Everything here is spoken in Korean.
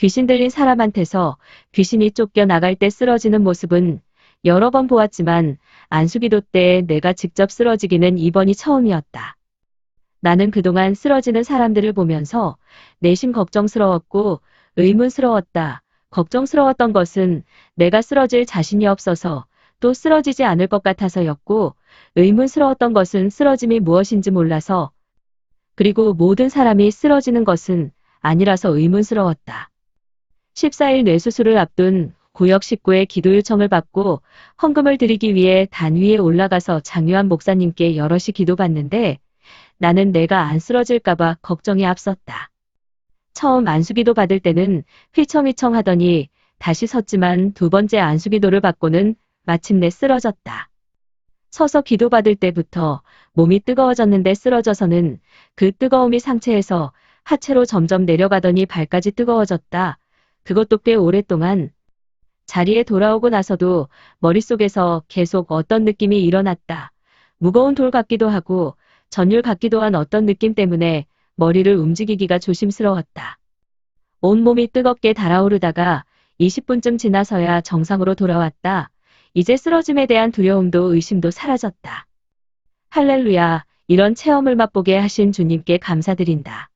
귀신 들린 사람한테서 귀신이 쫓겨 나갈 때 쓰러지는 모습은 여러 번 보았지만 안수기도 때 내가 직접 쓰러지기는 이번이 처음이었다. 나는 그동안 쓰러지는 사람들을 보면서 내심 걱정스러웠고 의문스러웠다. 걱정스러웠던 것은 내가 쓰러질 자신이 없어서 또 쓰러지지 않을 것 같아서였고 의문스러웠던 것은 쓰러짐이 무엇인지 몰라서 그리고 모든 사람이 쓰러지는 것은 아니라서 의문스러웠다. 14일 뇌수술을 앞둔 구역 식구의 기도 요청을 받고 헌금을 드리기 위해 단 위에 올라가서 장유한 목사님께 여럿이 기도받는데 나는 내가 안 쓰러질까봐 걱정이 앞섰다. 처음 안수기도 받을 때는 휘청휘청 하더니 다시 섰지만 두 번째 안수기도를 받고는 마침내 쓰러졌다. 서서 기도받을 때부터 몸이 뜨거워졌는데 쓰러져서는 그 뜨거움이 상체에서 하체로 점점 내려가더니 발까지 뜨거워졌다. 그것도 꽤 오랫동안 자리에 돌아오고 나서도 머릿속에서 계속 어떤 느낌이 일어났다. 무거운 돌 같기도 하고 전율 같기도 한 어떤 느낌 때문에 머리를 움직이기가 조심스러웠다. 온몸이 뜨겁게 달아오르다가 20분쯤 지나서야 정상으로 돌아왔다. 이제 쓰러짐에 대한 두려움도 의심도 사라졌다. 할렐루야, 이런 체험을 맛보게 하신 주님께 감사드린다.